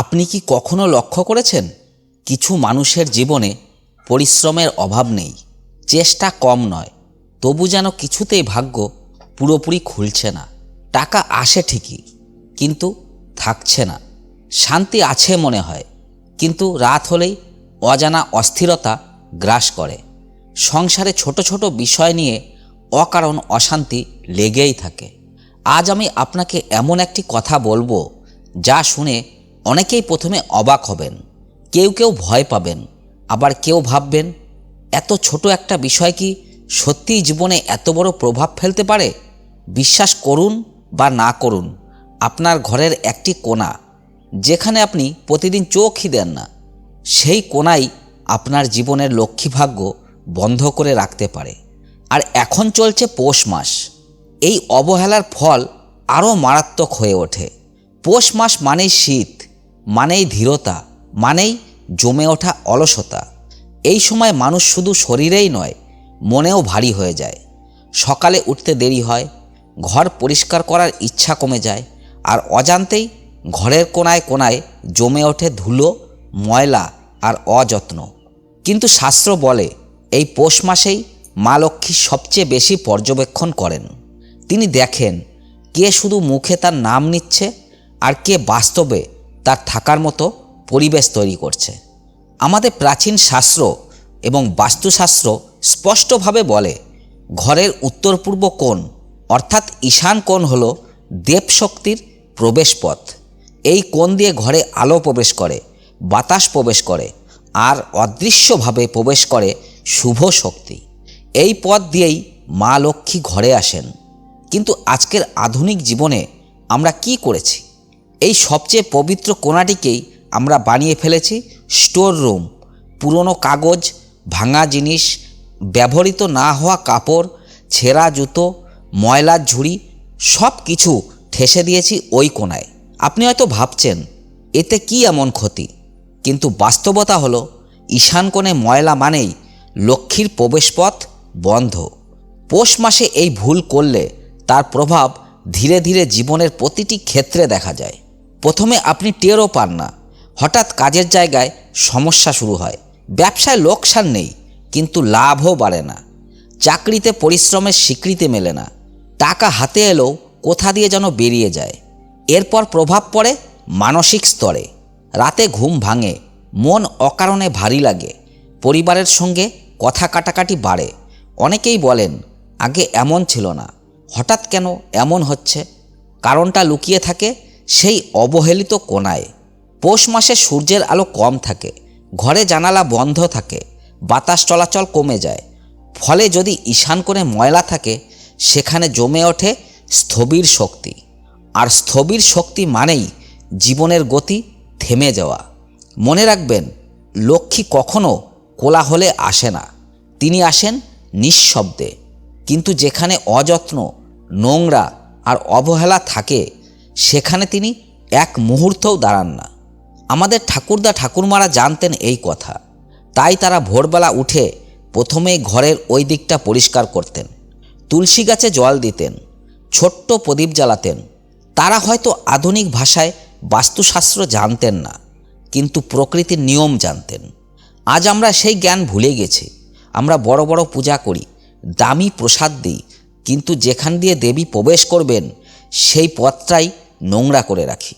আপনি কি কখনো লক্ষ্য করেছেন? কিছু মানুষের জীবনে পরিশ্রমের অভাব নেই, চেষ্টা কম নয়, তবু যেন কিছুতেই ভাগ্য পুরোপুরি খুলছে না। টাকা আসে ঠিকই, কিন্তু থাকছে না। শান্তি আছে মনে হয়, কিন্তু রাত হলেই অজানা অস্থিরতা গ্রাস করে। সংসারে ছোট ছোট বিষয় নিয়ে অকারণ অশান্তি লেগেই থাকে। আজ আমি আপনাকে এমন একটি কথা বলব, যা শুনে অনেকেই প্রথমে অবাক হবেন। কেউ কেউ ভয় পাবেন। আবার কেউ ভাববেন, এত ছোট একটা বিষয় কি সত্যিই জীবনে এত বড় প্রভাব ফেলতে পারে? বিশ্বাস করুন বা না করুন, আপনার ঘরের একটি কোণা, যেখানে আপনি প্রতিদিন চোখই দেন না, সেই কোণাই আপনার জীবনের লক্ষ্মী ভাগ্য বন্ধ করে রাখতে পারে। আর এখন চলছে পৌষ মাস। এই অবহেলার ফল আরও মারাত্মক হয়ে ওঠে। পৌষ মাস মানেই শীত। মানেই ধীরতা, মানেই জমে ওঠা অলসতা। এই সময় মানুষ শুধু শরীরেই নয়, মনেও ভারী হয়ে যায়। সকালে উঠতে দেরি হয়, ঘর পরিষ্কার করার ইচ্ছা কমে যায়, আর অজান্তেই ঘরের কোনায় কোনায় জমে ওঠে ধুলো, ময়লা আর অযত্ন। কিন্তু শাস্ত্র বলে, এই পৌষ মাসেই মা লক্ষ্মী সবচেয়ে বেশি পর্যবেক্ষণ করেন। তিনি দেখেন, কে শুধু মুখে তার নাম নিচ্ছে, আর কে বাস্তবে তার থাকার মতো পরিবেশ তৈরি করছে। আমাদের প্রাচীন শাস্ত্র এবং বাস্তুশাস্ত্র স্পষ্টভাবে বলে, ঘরের উত্তর পূর্ব কোণ, অর্থাৎ ঈশান কোণ হল দেবশক্তির প্রবেশপথ। এই কোণ দিয়ে ঘরে আলো প্রবেশ করে, বাতাস প্রবেশ করে, আর অদৃশ্যভাবে প্রবেশ করে শুভ শক্তি। এই পথ দিয়েই মা লক্ষ্মী ঘরে আসেন। কিন্তু আজকের আধুনিক জীবনে আমরা কি করেছি? এই সবচেয়ে পবিত্র কোণাটিকেই আমরা বানিয়ে ফেলেছি স্টোর রুম। পুরনো কাগজ, ভাঙা জিনিস, ব্যবহৃত না হওয়া কাপড়, ছেঁড়া জুতো ময়লার ঝুড়ি সব কিছু ঠেসে দিয়েছি ওই কোণায় আপনি হয়তো ভাবছেন, এতে কি এমন ক্ষতি? কিন্তু বাস্তবতা হলো, ঈশান কোণে ময়লা মানেই লক্ষ্মীর প্রবেশপথ বন্ধ। পৌষ মাসে এই ভুল করলে তার প্রভাব ধীরে ধীরে জীবনের প্রতিটি ক্ষেত্রে দেখা যায়। প্রথমে আপনি টেরও পান না। হঠাৎ কাজের জায়গায় সমস্যা শুরু হয়। ব্যবসায় লোকসান নেই, কিন্তু লাভও বাড়ে না। চাকরিতে পরিশ্রমের স্বীকৃতি মেলে না। টাকা হাতে এলেও কোথা দিয়ে যেন বেরিয়ে যায়। এরপর প্রভাব পড়ে মানসিক স্তরে। রাতে ঘুম ভাঙে, মন অকারণে ভারী লাগে। পরিবারের সঙ্গে কথা কাটাকাটি বাড়ে। অনেকেই বলেন, আগে এমন ছিল না। হঠাৎ কেন এমন হচ্ছে? কারণটা লুকিয়ে থাকে সেই অবহেলিত কোনায় পৌষ মাসে সূর্যের আলো কম থাকে, ঘরে জানালা বন্ধ থাকে, বাতাস চলাচল কমে যায়। ফলে যদি ঈশান করে ময়লা থাকে, সেখানে জমে ওঠে স্থবির শক্তি। আর স্থবির শক্তি মানেই জীবনের গতি থেমে যাওয়া। মনে রাখবেন, লক্ষ্মী কখনো কোলাহলে আসে না। তিনি আসেন নিঃশব্দে। কিন্তু যেখানে অযত্ন, নোংরা আর অবহেলা থাকে সেখানে তিনি এক মুহূর্তও দাঁড়ান না। আমাদের ঠাকুরদা ঠাকুরমারা জানতেন এই কথা। তাই তারা ভোরবেলা উঠে প্রথমে ঘরের ওই দিকটা পরিষ্কার করতেন। তুলসী গাছে জল দিতেন, ছোট্ট প্রদীপ জ্বালাতেন। তারা হয়তো আধুনিক ভাষায় বাস্তুশাস্ত্র জানতেন না, কিন্তু প্রকৃতির নিয়ম জানতেন। আজ আমরা সেই জ্ঞান ভুলে গেছি। আমরা বড় বড় পূজা করি, দামি প্রসাদ দিই, কিন্তু যেখান দিয়ে দেবী প্রবেশ করবেন, সেই পথটাই নোংরা করে রাখি।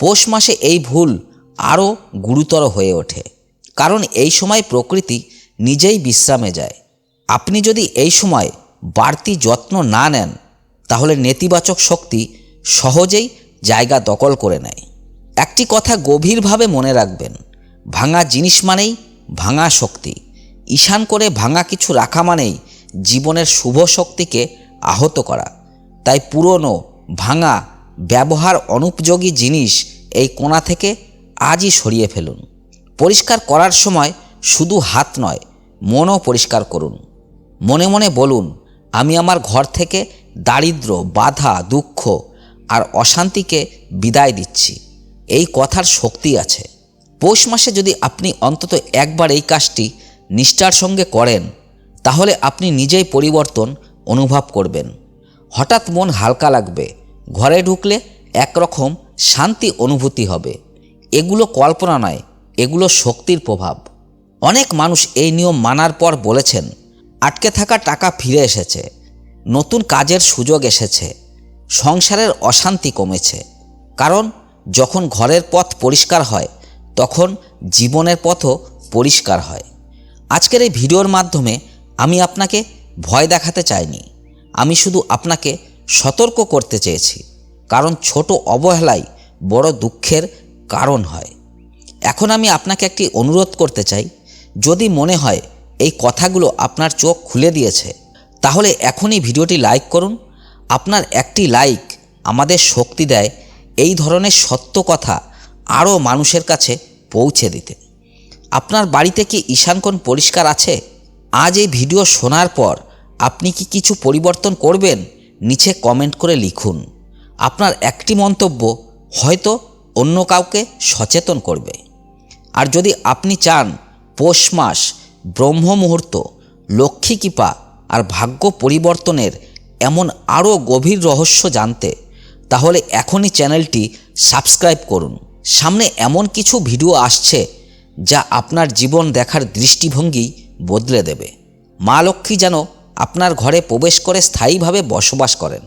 পৌষ মাসে এই ভুল আরও গুরুতর হয়ে ওঠে, কারণ এই সময় প্রকৃতি নিজেই বিশ্রামে যায়। আপনি যদি এই সময় বাড়তি যত্ন না নেন, তাহলে নেতিবাচক শক্তি সহজেই জায়গা দখল করে নেয়। একটি কথা গভীরভাবে মনে রাখবেন, ভাঙা জিনিস মানেই ভাঙা শক্তি। ঈশান করে ভাঙা কিছু রাখা মানেই জীবনের শুভ শক্তিকে আহত করা। তাই পুরনো, ভাঙা ব্যবহার অনুপযোগী জিনিস এই কোণা থেকে আজই সরিয়ে ফেলুন। পরিষ্কার করার সময় শুধু হাত নয়, মনও পরিষ্কার করুন। মনে মনে বলুন, আমি আমার ঘর থেকে দারিদ্র, বাধা, দুঃখ আর অশান্তিকে বিদায় দিচ্ছি। এই কথার শক্তি আছে। পৌষ মাসে যদি আপনি অন্তত একবার এই কাজটি নিষ্ঠার সঙ্গে করেন, তাহলে আপনি নিজেই পরিবর্তন অনুভব করবেন। হঠাৎ মন হালকা লাগবে ঘরে ঢুকলে একরকম শান্তি অনুভূতি হবে। এগুলো কল্পনা নয়, এগুলো শক্তির প্রভাব। অনেক মানুষ এই নিয়ম মানার পর বলেছেন, আটকে থাকা টাকা ফিরে এসেছে, নতুন কাজের সুযোগ এসেছে, সংসারের অশান্তি কমেছে। কারণ যখন ঘরের পথ পরিষ্কার হয়, তখন জীবনের পথও পরিষ্কার হয়। আজকের এই ভিডিওর মাধ্যমে আমি আপনাকে ভয় দেখাতে চাইনি। আমি শুধু আপনাকে সতর্ক করতে চেয়েছি, কারণ ছোট অবহেলাই বড় দুঃখের কারণ হয়। এখন আমি আপনাকে একটি অনুরোধ করতে চাই, যদি মনে হয় এই কথাগুলো আপনার চোখ খুলে দিয়েছে, তাহলে এখনই ভিডিওটি লাইক করুন। আপনার একটি লাইক আমাদের শক্তি দেয় এই ধরনের সত্য কথা আরও মানুষের কাছে পৌঁছে দিতে। আপনার বাড়িতে কি ঈশানকোণ পরিষ্কার আছে? আজ এই ভিডিও শোনার পর আপনি কি কিছু পরিবর্তন করবেন? নিচে কমেন্ট করে লিখুন। আপনার একটি মন্তব্য হয়তো অন্য কাউকে সচেতন করবে। আর যদি আপনি চান পৌষ মাস, ব্রহ্ম মুহূর্ত, লক্ষ্মী কৃপা আর ভাগ্য পরিবর্তনের এমন আরও গভীর রহস্য জানতে, তাহলে এখনই চ্যানেলটি সাবস্ক্রাইব করুন। সামনে এমন কিছু ভিডিও আসছে যা আপনার জীবন দেখার দৃষ্টিভঙ্গি বদলে দেবে। মা লক্ষ্মী যেন আপনার ঘরে প্রবেশ করে স্থায়ীভাবে বসবাস করেন।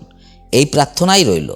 এই প্রার্থনাই রইল।